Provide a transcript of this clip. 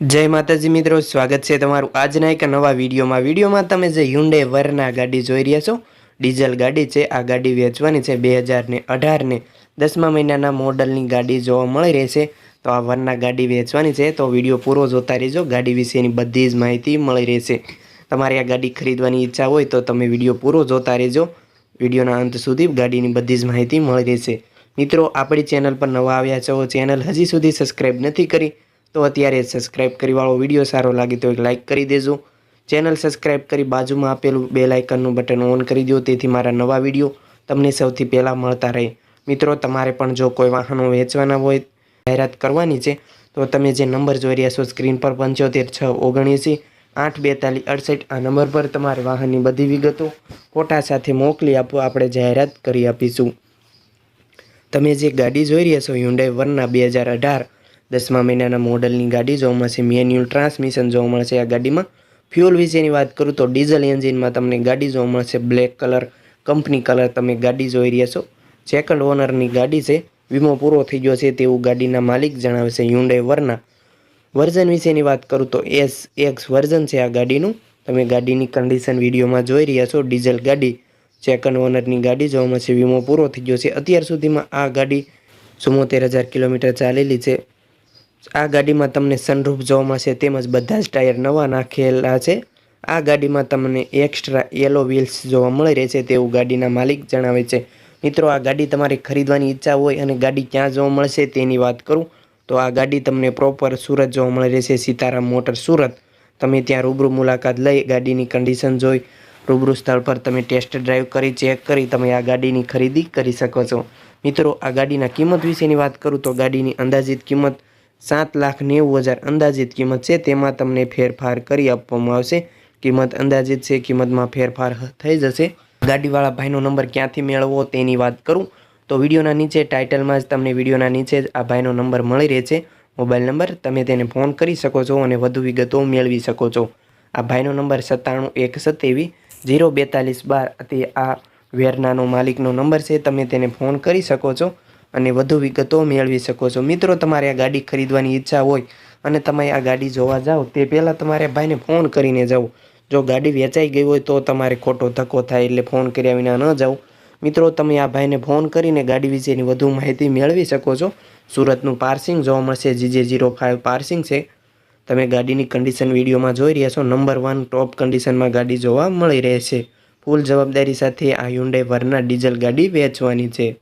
જય માતાજી મિત્રો, સ્વાગત છે તમારું આજના એક નવા વિડીયોમાં. વિડીયોમાં તમે જે હ્યુન્ડે વરના ગાડી જોઈ રહ્યા છો, ડીઝલ ગાડી છે, આ ગાડી વેચવાની છે બે હજારને અઢારને. દસમા મહિનાના મોડલની ગાડી જોવા મળી રહેશે તો આ વરના ગાડી વેચવાની છે. તો વીડિયો પૂરો જોતા રહેજો, ગાડી વિશેની બધી જ માહિતી મળી રહેશે. તમારે આ ગાડી ખરીદવાની ઈચ્છા હોય તો તમે વીડિયો પૂરો જોતા રહેજો. વિડીયોના અંત સુધી ગાડીની બધી જ માહિતી મળી રહેશે. મિત્રો, આપણી ચેનલ પર નવા આવ્યા છો, ચેનલ હજી સુધી સબસ્ક્રાઈબ નથી કરી તો અત્યારે સબસ્ક્રાઇબ કરી વાળો વીડિયો સારો લાગે તો એક લાઇક કરી દેજો. ચેનલ સબસ્ક્રાઈબ કરી બાજુમાં આપેલું બે લાઇકનનું બટન ઓન કરી દો, તેથી મારા નવા વીડિયો તમને સૌથી પહેલાં મળતા રહે. મિત્રો, તમારે પણ જો કોઈ વાહનો વેચવાના હોય, જાહેરાત કરવાની છે, તો તમે જે નંબર જોઈ રહ્યા છો સ્ક્રીન પર પંચોતેર છ ઓગણએંસી, આઠ બેતાલીસ અડસઠ, આ નંબર પર તમારે વાહનની બધી વિગતો ફોટા સાથે મોકલી આપો, આપણે જાહેરાત કરી આપીશું. તમે જે ગાડી જોઈ રહ્યા છો હ્યુન્ડાઈ વરના બે હજાર અઢાર દસમા મહિનાના મોડલની ગાડી જોવા મળશે, મેન્યુઅલ ટ્રાન્સમિશન જોવા મળશે આ ગાડીમાં. ફ્યુઅલ વિશેની વાત કરું તો ડીઝલ એન્જિનમાં તમને ગાડી જોવા મળશે, બ્લેક કલર, કંપની કલર તમે ગાડી જોઈ રહ્યા છો. સેકન્ડ ઓનરની ગાડી છે, વીમો પૂરો થઈ ગયો છે તેવું ગાડીના માલિક જણાવે છે હ્યુન્ડાઈ વરના વર્ઝન વિશેની વાત કરું તો એસ એક્સ વર્ઝન છે આ ગાડીનું. તમે ગાડીની કન્ડિશન વિડીયોમાં જોઈ રહ્યા છો, ડીઝલ ગાડી સેકન્ડ ઓનરની ગાડી જોવા મળશે, વીમો પૂરો થઈ ગયો છે. અત્યાર સુધીમાં આ ગાડી ચુમ્મોતેર હજાર કિલોમીટર ચાલેલી છે. આ ગાડીમાં તમને સનરૂફ જોવા મળશે, તેમજ બધા જ ટાયર નવા નાખેલા છે. આ ગાડીમાં તમને એક્સ્ટ્રા યેલો વ્હીલ્સ જોવા મળી રહેશે તેવું ગાડીના માલિક જણાવે છે. મિત્રો, આ ગાડી તમારે ખરીદવાની ઈચ્છા હોય અને ગાડી ક્યાં જોવા મળશે તેની વાત કરું. તો આ ગાડી તમને પ્રોપર સુરત જોવા મળી રહેશે, સીતારામ મોટર સુરત. તમે ત્યાં રૂબરૂ મુલાકાત લઈ, ગાડીની કન્ડિશન જોઈ, રૂબરૂ સ્થળ પર તમે ટેસ્ટ ડ્રાઈવ કરી ચેક કરી, તમે આ ગાડીની ખરીદી કરી શકો છો. મિત્રો, આ ગાડીના કિંમત વિશેની વાત કરું તો ગાડીની અંદાજિત કિંમત સાત લાખ નેવું હજાર અંદાજિત કિંમત છે. તેમાં તમને ફેરફાર કરી આપવામાં આવશે. કિંમત અંદાજિત છે. કિંમતમાં ફેરફાર થઈ જશે. ગાડીવાળા ભાઈનો નંબર ક્યાંથી મેળવવો તેની વાત કરું. તો વિડીયોના નીચે ટાઇટલમાં જ તમને વિડીયોના નીચે જ આ ભાઈનો નંબર મળી રહે છે મોબાઈલ નંબર તમે તેને ફોન કરી શકો છો અને વધુ વિગતો મેળવી શકો છો. આ ભાઈનો નંબર સત્તાણું એક સત્યાવી જીરો બેતાલીસ બાર. તે આ વેરનાનો માલિકનો નંબર છે. તમે તેને ફોન કરી શકો છો. અને વધુ વિગતો મેળવી શકો છો. મિત્રો, તમારે આ ગાડી ખરીદવાની ઈચ્છા હોય અને તમે આ ગાડી જોવા જાઓ, તે પહેલાં તમારે ભાઈને ફોન કરીને જાઓ. જો ગાડી વેચાઈ ગઈ હોય તો તમારે ખોટો ધક્કો થાય એટલે ફોન કર્યા વિના ન જાઓ. મિત્રો, તમે આ ભાઈને ફોન કરીને ગાડી વિશેની વધુ માહિતી મેળવી શકો છો. સુરતનું પાર્સિંગ જોવા મળશે. જીજે જીરો ફાઇવ પાર્સિંગ છે. તમે ગાડીની કન્ડિશન વિડીયોમાં જોઈ રહ્યા છો. નંબર વન ટોપ કન્ડિશનમાં ગાડી જોવા મળી રહેશે. ફૂલ જવાબદારી સાથે આ હ્યુન્ડાઈ વરના ડીઝલ ગાડી વેચવાની છે.